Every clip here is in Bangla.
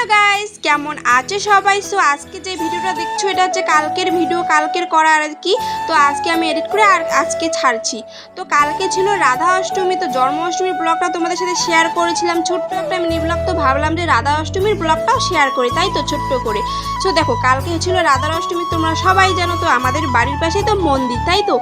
হ্যালো গাইস কেমন আছে সবাই? সো আজকে যে ভিডিওটা দেখছ, এটা হচ্ছে কালকের ভিডিও, কালকের করা আর কি। তো আজকে আমি এডিট করে আর আজকে ছাড়ছি। তো কালকে ছিল রাধা অষ্টমী, তো জন্মাষ্টমীর ব্লগটা তোমাদের সাথে শেয়ার করেছিলাম। ছোট্ট একটা মিনি ব্লগ তো ভাবলাম যে রাধা অষ্টমীর ব্লগটাও শেয়ার করি, তাই তো ছোট্ট করে। সো দেখো, কালকে ছিল রাধা অষ্টমী, তোমরা সবাই জানো, তো আমাদের বাড়ির পাশেই তো মন্দির, তাই তো?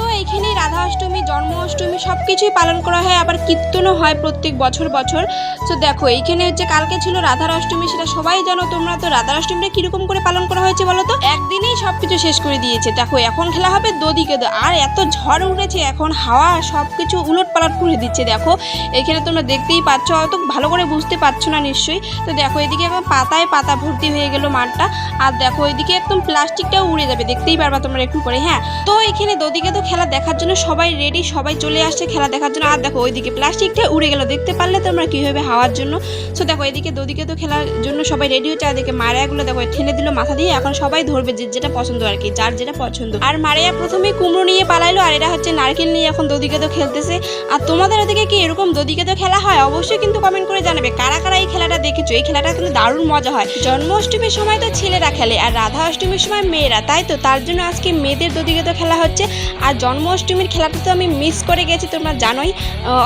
তো এইখানে রাধা অষ্টমী, জন্ম অষ্টমী সব কিছুই পালন করা হয়, আবার কীর্তনও হয় প্রত্যেক বছর বছর। তো দেখো, এইখানে হচ্ছে কালকে ছিল রাধার অষ্টমী, সেটা সবাই জানো তোমরা, তো রাধার অষ্টমীটা কীরকম করে পালন করা হয়েছে বলো তো? একদিনেই সব কিছু শেষ করে দিয়েছে। দেখো, এখন খেলা হবে দদিকে আর এত ঝড় উঠেছে, এখন হাওয়া সব কিছু উলট পালট করে দিচ্ছে, দেখো। এখানে তোমরা দেখতেই পাচ্ছ, অত ভালো করে বুঝতে পারছ না নিশ্চয়ই। তো দেখো, এদিকে একদম পাতায় পাতা ভর্তি হয়ে গেল মাঠটা, আর দেখো, এদিকে একদম প্লাস্টিকটাও উড়ে যাবে, দেখতেই পারবা তোমরা একটু করে হ্যাঁ। তো এখানে দদিকে তো খেলা দেখার জন্য সবাই রেডি সবাই চলে আসছে খেলা দেখার জন্য। আর দেখো, ওইদিকে প্লাস্টিকটা উড়ে গেল। দেখতে পারলে তোমরা কীভাবে হাওয়ার জন্য। সো দেখো, এদিকে দদিকে তো খেলার জন্য সবাই রেডি হচ্ছে। আর এদিকে মারিয়াগুলো, দেখো, ঠেলে দিল মাথা দিয়ে। এখন সবাই ধরবে যে, যেটা পছন্দ আর কি, যার যেটা পছন্দ। আর মারিয়া প্রথমে কুমড়ো নিয়ে পালাইলো, আর এরা হচ্ছে নারকেল নিয়ে এখন দদিকে তো খেলতেছে। আর তোমাদের ওদিকে কি এরকম দদিকে তো খেলা হয়? অবশ্যই কিন্তু কমেন্ট করে জানাবে। কারা কারা এই খেলাটা দেখেছ? এই খেলাটা কিন্তু দারুণ মজা হয়। জন্মাষ্টমীর সময় তো ছেলেরা খেলে, আর রাধা অষ্টমীর সময় মেয়েরা। তাই তো? তার জন্য আজকে মেয়েদের দদিকে তো খেলা হচ্ছে। আর জন্মাষ্টমীর খেলাটা তো আমি মিস করে গেছি, তোমরা জানোই।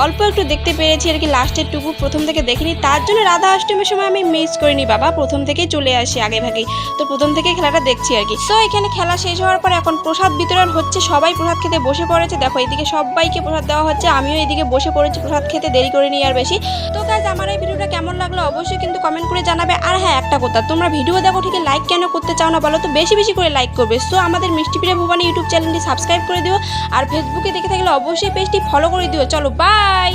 অল্প একটু দেখতে পেরেছি আর কি লাস্টের টুকু, প্রথম থেকে দেখিনি। তার জন্য রাধা অষ্টমীর সময় আমি মিস করিনি বাবা, প্রথম থেকেই চলে আসি আগে ভাগেই তো প্রথম থেকে খেলাটা দেখছি আর কি। তো এখানে খেলা শেষ হওয়ার পর এখন প্রসাদ বিতরণ হচ্ছে, সবাই প্রসাদ খেতে বসে পড়েছে। দেখো, এদিকে সবাইকে প্রসাদ দেওয়া হচ্ছে, আমিও এদিকে বসে পড়েছি, প্রসাদ খেতে দেরি করে নিই আর বেশি। তো গাইজ আমার এই ভিডিওটা কেমন লাগল অবশ্যই কিন্তু কমেন্ট করে জানাবে। আর হ্যাঁ একটা কথা, তোমরা ভিডিও দেখো ঠিক লাইক কেন করতে চাও না বলো তো, বেশি বেশি করে লাইক করবে। সো আমাদের মিষ্টি পিঠা ভুবানি ইউটিউব চ্যানেলটি সাবস্ক্রাইব করে দিও। আর ফেসবুকে দেখে থাকলে অবশ্যই পেজটি ফলো করে দিও। চলো বাই